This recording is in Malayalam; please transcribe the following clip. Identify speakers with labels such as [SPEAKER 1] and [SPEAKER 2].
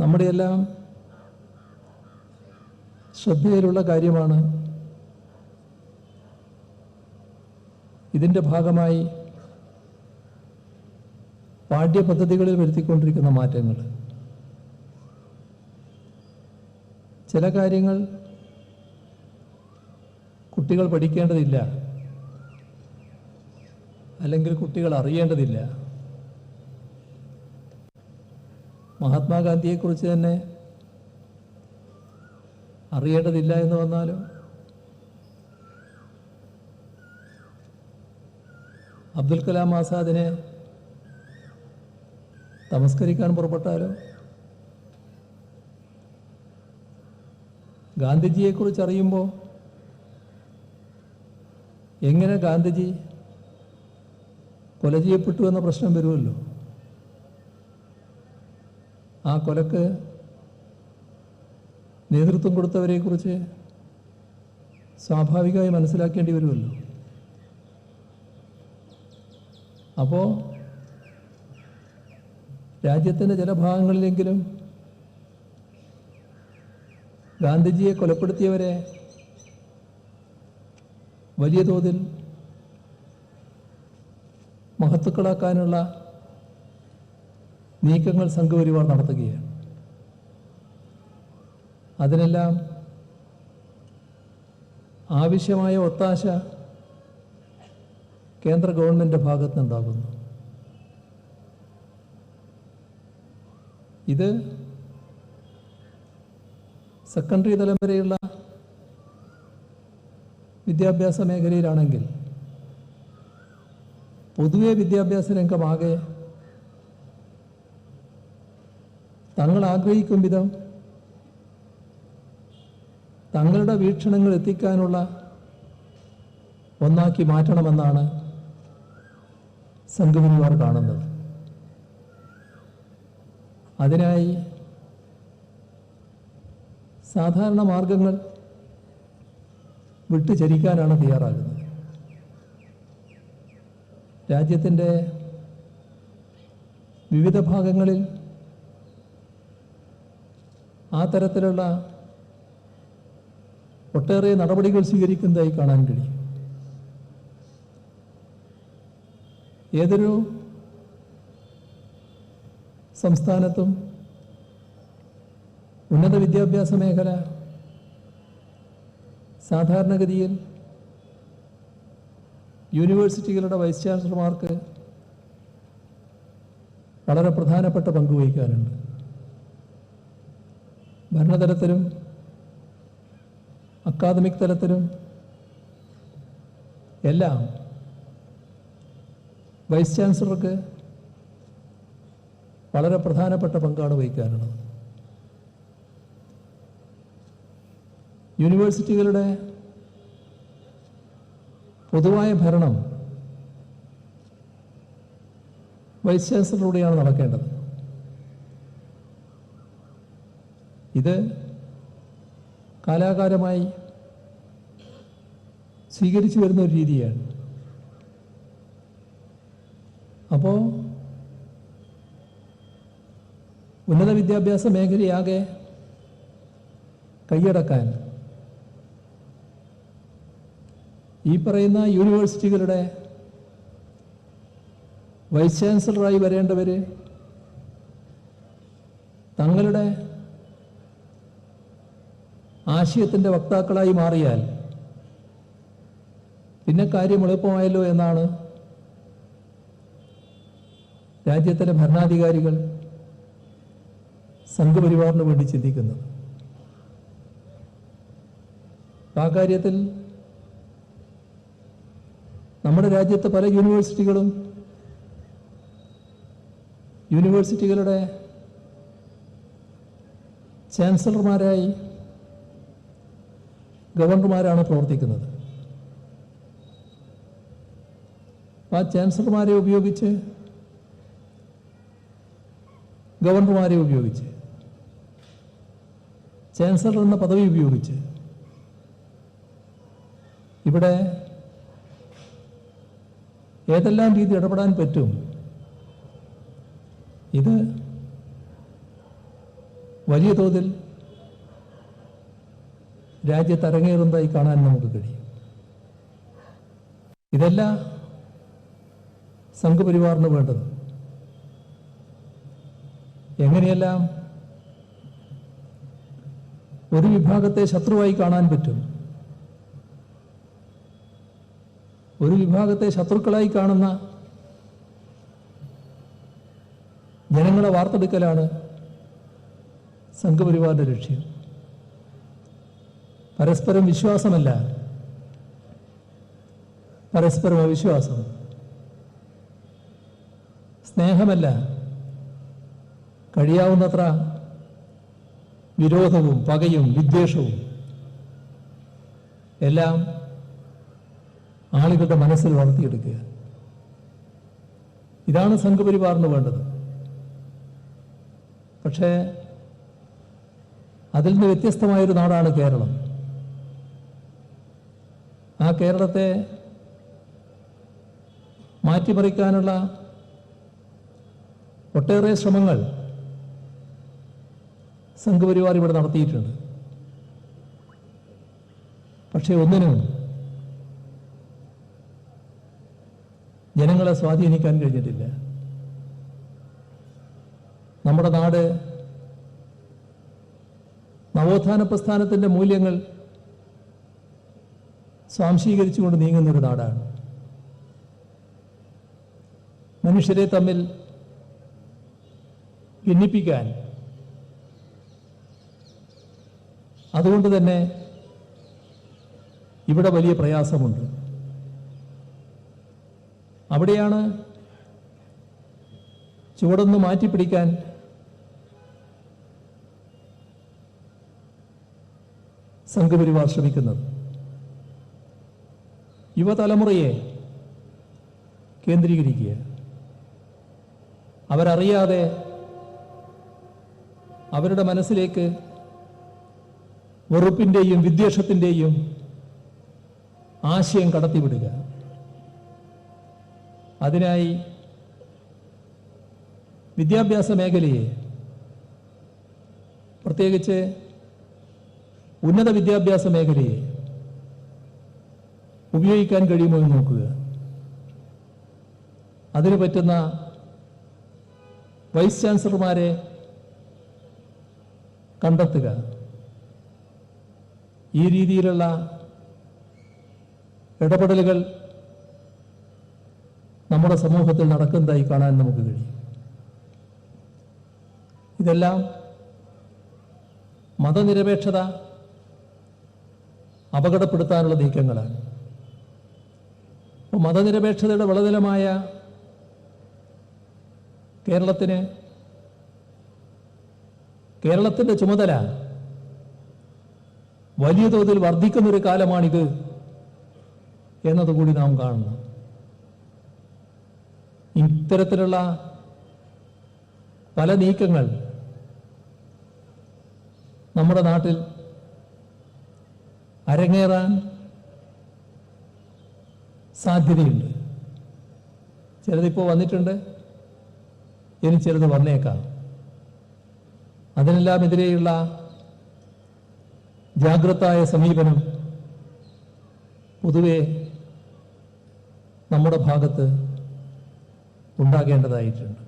[SPEAKER 1] നമ്മുടെയെല്ലാം ശ്രദ്ധയിലുള്ള കാര്യമാണ് ഇതിന്റെ ഭാഗമായി പാഠ്യപദ്ധതികളിൽ വരുത്തിക്കൊണ്ടിരിക്കുന്ന മാറ്റങ്ങൾ. ചില കാര്യങ്ങൾ കുട്ടികൾ പഠിക്കേണ്ടതില്ല. അല്ലെങ്കിൽ കുട്ടികൾ അറിയേണ്ടതില്ല. മഹാത്മാഗാന്ധിയെക്കുറിച്ച് തന്നെ അറിയേണ്ടതില്ല എന്ന് വന്നാലും അബ്ദുൽ കലാം ആസാദിനെ തമസ്കരിക്കാൻ പുറപ്പെട്ടാലോ ഗാന്ധിജിയെക്കുറിച്ച് അറിയുമ്പോൾ എങ്ങനെ ഗാന്ധിജി കൊല ചെയ്യപ്പെട്ടു എന്ന പ്രശ്നം വരുമല്ലോ? ആ കൊലക്ക് നേതൃത്വം കൊടുത്തവരെക്കുറിച്ച് സ്വാഭാവികമായി മനസ്സിലാക്കേണ്ടി വരുമല്ലോ. അപ്പോൾ രാജ്യത്തിന്റെ ചില ഭാഗങ്ങളിലെങ്കിലും ഗാന്ധിജിയെ കൊലപ്പെടുത്തിയവരെ വലിയ തോതിൽ മഹത്തുക്കളാക്കാനുള്ള നീക്കങ്ങൾ സംഘപരിവാർ നടത്തുകയാണ്. അതിനെല്ലാം ആവശ്യമായ ഒത്താശ കേന്ദ്ര ഗവൺമെന്റ് ഭാഗത്തുനിന്നുണ്ടാകുന്നു ഇത് സെക്കൻഡറി തലം വരെയുള്ള വിദ്യാഭ്യാസ മേഖലയിലാണെങ്കിൽ പൊതുവെ വിദ്യാഭ്യാസ രംഗമാകെ തങ്ങൾ ആഗ്രഹിക്കും വിധം തങ്ങളുടെ വീക്ഷണങ്ങൾ എത്തിക്കാനുള്ള ഒന്നാക്കി മാറ്റണമെന്നാണ് സംഘപരിവാർ കാണുന്നത്. അതിനായി സാധാരണ മാർഗങ്ങൾ വിട്ടുചരിക്കാനാണ് തയ്യാറാകുന്നത്. രാജ്യത്തിന്റെ വിവിധ ഭാഗങ്ങളിൽ ആ തരത്തിലുള്ള ഒട്ടേറെ നടപടികൾ സ്വീകരിക്കുന്നതായി കാണാൻ കഴിയും. ഏതൊരു സംസ്ഥാനത്തും ഉന്നത വിദ്യാഭ്യാസ മേഖല സാധാരണഗതിയിൽ യൂണിവേഴ്സിറ്റികളുടെ വൈസ് ചാൻസലർമാർക്ക് വളരെ പ്രധാനപ്പെട്ട പങ്ക് വഹിക്കാനുണ്ട് ഭരണതലത്തിലും അക്കാദമിക് തലത്തിലും എല്ലാം വൈസ് ചാൻസലർക്ക് വളരെ പ്രധാനപ്പെട്ട പങ്കാണ് വഹിക്കാനുള്ളത് യൂണിവേഴ്സിറ്റികളുടെ പൊതുവായ ഭരണം വൈസ് ചാൻസലറിലൂടെയാണ് നടക്കേണ്ടത്. ഇത് കാലാകാലമായി സ്വീകരിച്ചു വരുന്ന ഒരു രീതിയാണ്. അപ്പോൾ ഉന്നത വിദ്യാഭ്യാസ മേഖലയാകെ കൈയടക്കാൻ ഈ പറയുന്ന യൂണിവേഴ്സിറ്റികളുടെ വൈസ് ചാൻസലറായി വരേണ്ടവർ തങ്ങളുടെ ആശയത്തിന്റെ വക്താക്കളായി മാറിയാൽ പിന്നെ കാര്യം എളുപ്പമായല്ലോ എന്നാണ് രാജ്യത്തിലെ ഭരണാധികാരികൾ സംഘപരിവാറിന് വേണ്ടി ചിന്തിക്കുന്നത്. ആ കാര്യത്തിൽ നമ്മുടെ രാജ്യത്തെ പല യൂണിവേഴ്സിറ്റികളും യൂണിവേഴ്സിറ്റികളുടെ ചാൻസലർമാരായി ഗവർണർമാരാണ് പ്രവർത്തിക്കുന്നത്. ആ ചാൻസലർമാരെ ഉപയോഗിച്ച് ഗവർണർമാരെ ഉപയോഗിച്ച് ചാൻസലർ എന്ന പദവി ഉപയോഗിച്ച് ഇവിടെ ഏതെല്ലാം രീതി ഇടപെടാൻ പറ്റും ഇത് വലിയ തോതിൽ രാജ്യത്ത് അരങ്ങേറുന്നതായി കാണാൻ നമുക്ക് കഴിയും. ഇതല്ല സംഘപരിവാറിന് വേണ്ടത്. എങ്ങനെയെല്ലാം ഒരു വിഭാഗത്തെ ശത്രുവായി കാണാൻ പറ്റും? ഒരു വിഭാഗത്തെ ശത്രുക്കളായി കാണുന്ന ജനങ്ങളെ വാർത്തെടുക്കലാണ് സംഘപരിവാറിന്റെ ലക്ഷ്യം. പരസ്പരം വിശ്വാസമല്ല. പരസ്പരം അവിശ്വാസം. സ്നേഹമല്ല. കഴിയാവുന്നത്ര വിരോധവും പകയും വിദ്വേഷവും. എല്ലാം ആളുകളുടെ മനസ്സിൽ വളർത്തിയെടുക്കുക. ഇതാണ് സംഘപരിവാറിന് വേണ്ടത്. പക്ഷേ അതിൽ നിന്ന് വ്യത്യസ്തമായൊരു നാടാണ് കേരളം. ആ കേരളത്തെ മാറ്റിമറിക്കാനുള്ള ഒട്ടേറെ ശ്രമങ്ങൾ സംഘപരിവാർ ഇവിടെ നടത്തിയിട്ടുണ്ട്. പക്ഷേ ഒന്നിനും ജനങ്ങളെ സ്വാധീനിക്കാൻ കഴിഞ്ഞിട്ടില്ല. നമ്മുടെ നാട് നവോത്ഥാന പ്രസ്ഥാനത്തിന്റെ മൂല്യങ്ങൾ സ്വാംശീകരിച്ചുകൊണ്ട് നീങ്ങുന്ന ഒരു നാടാണ്. മനുഷ്യരെ തമ്മിൽ ഭിന്നിപ്പിക്കാൻ അതുകൊണ്ട് തന്നെ ഇവിടെ വലിയ പ്രയാസമുണ്ട്. അവിടെയാണ് ചുവടൊന്ന് മാറ്റിപ്പിടിക്കാൻ സംഘപരിവാർ ശ്രമിക്കുന്നത്. യുവതലമുറയെ കേന്ദ്രീകരിക്കുക. അവരറിയാതെ അവരുടെ മനസ്സിലേക്ക് വെറുപ്പിന്റെയും വിദ്വേഷത്തിന്റെയും ആശയം കടത്തിവിടുക. അതിനായി വിദ്യാഭ്യാസ മേഖലയെ പ്രത്യേകിച്ച് ഉന്നത വിദ്യാഭ്യാസ മേഖലയെ ഉപയോഗിക്കാൻ കഴിയുമോ എന്ന് നോക്കുക. അതിന് പറ്റുന്ന വൈസ് ചാൻസലർമാരെ കണ്ടെത്തുക. ഈ രീതിയിലുള്ള ഇടപെടലുകൾ നമ്മുടെ സമൂഹത്തിൽ നടക്കുന്നതായി കാണാൻ നമുക്ക് കഴിയും. ഇതെല്ലാം മതനിരപേക്ഷത അപകടപ്പെടുത്താനുള്ള നീക്കങ്ങളാണ്. അപ്പോൾ മതനിരപേക്ഷതയുടെ വിളനിലമായ കേരളത്തിന് കേരളത്തിന്റെ ചുമതല വലിയ തോതിൽ വർദ്ധിക്കുന്നൊരു കാലമാണിത് എന്നതുകൂടി നാം കാണുന്നു ഇത്തരത്തിലുള്ള പല നീക്കങ്ങൾ നമ്മുടെ നാട്ടിൽ അരങ്ങേറാൻ സാധ്യതയുണ്ട്. ചിലതിപ്പോൾ വന്നിട്ടുണ്ട്. ഇനി ചിലത് വന്നേക്കാം. അതിനെല്ലാം എതിരെയുള്ള ജാഗ്രതായ സമീപനം പൊതുവെ നമ്മുടെ ഭാഗത്ത് ഉണ്ടാകേണ്ടതായിട്ടുണ്ട്.